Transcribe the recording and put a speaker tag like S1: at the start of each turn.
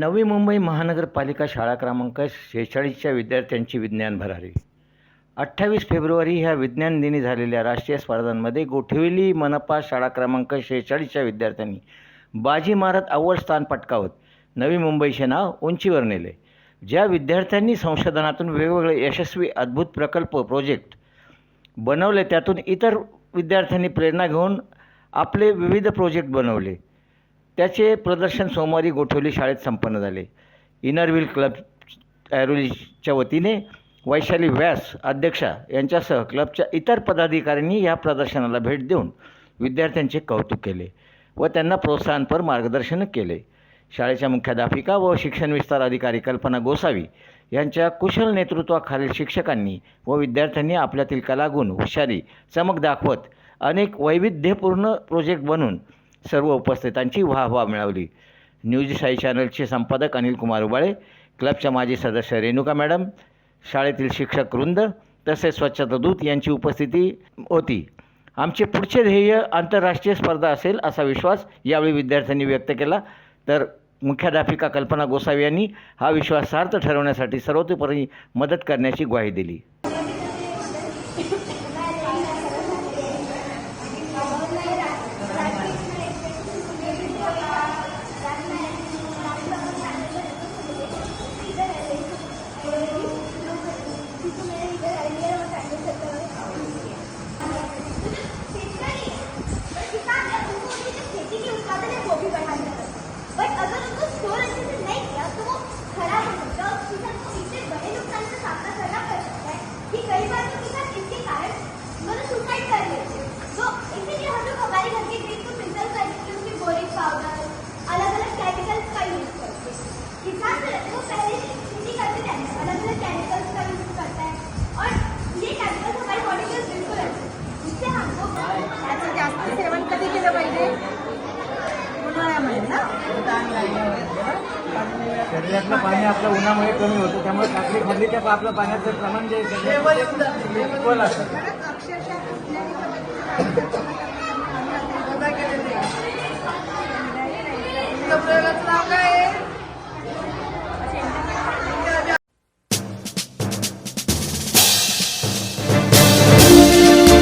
S1: नवी मुंबई महानगरपालिका शाळा क्रमांक शेहेचाळीसच्या विद्यार्थ्यांची विज्ञान भरारी. अठ्ठावीस फेब्रुवारी ह्या विज्ञान दिनी झालेल्या राष्ट्रीय स्पर्धांमध्ये गोठविली मनपा शाळा क्रमांक शेहेचाळीसच्या विद्यार्थ्यांनी बाजी मारत अव्वल स्थान पटकावत नवी मुंबईचे नाव उंचीवर नेले. ज्या विद्यार्थ्यांनी संशोधनातून वेगवेगळे यशस्वी अद्भुत प्रकल्प प्रोजेक्ट बनवले त्यातून इतर विद्यार्थ्यांनी प्रेरणा घेऊन आपले विविध प्रोजेक्ट बनवले. त्याचे प्रदर्शन सोमवारी गोठवली शाळेत संपन्न झाले. इनरव्हील क्लब ॲरोलीच्या वतीने वैशाली व्यास अध्यक्षा यांच्यासह क्लबच्या इतर पदाधिकाऱ्यांनी या प्रदर्शनाला भेट देऊन विद्यार्थ्यांचे कौतुक केले व त्यांना प्रोत्साहनपर मार्गदर्शन केले. शाळेच्या मुख्याध्यापिका व शिक्षण विस्तार अधिकारी कल्पना गोसावी यांच्या कुशल नेतृत्वाखालील शिक्षकांनी व विद्यार्थ्यांनी आपल्यातील कलागुण हुशारी चमक दाखवत अनेक वैविध्यपूर्ण प्रोजेक्ट बनून सर्व उपस्थितांची वाहवा मिळवली. न्यूज साई चॅनलचे संपादक अनिल कुमार उबाळे क्लबच्या माजी सदस्य रेणुका मॅडम शाळेतील शिक्षक वृंद तसेच स्वच्छता दूत यांची उपस्थिती होती. आमचे पुढचे ध्येय आंतरराष्ट्रीय स्पर्धा असेल असा विश्वास यावेळी विद्यार्थ्यांनी व्यक्त केला. तर मुख्याध्यापिका कल्पना गोसावी यांनी हा विश्वास सार्थ ठरवण्यासाठी सर्वतोपरी मदत करण्याची ग्वाही दिली.
S2: शरीरातलं पाणी आपलं उन्हामुळे कमी होतं त्यामुळे काकडी खाल्ली तर आपलं पाण्याचं प्रमाण जे इक्वल असतं.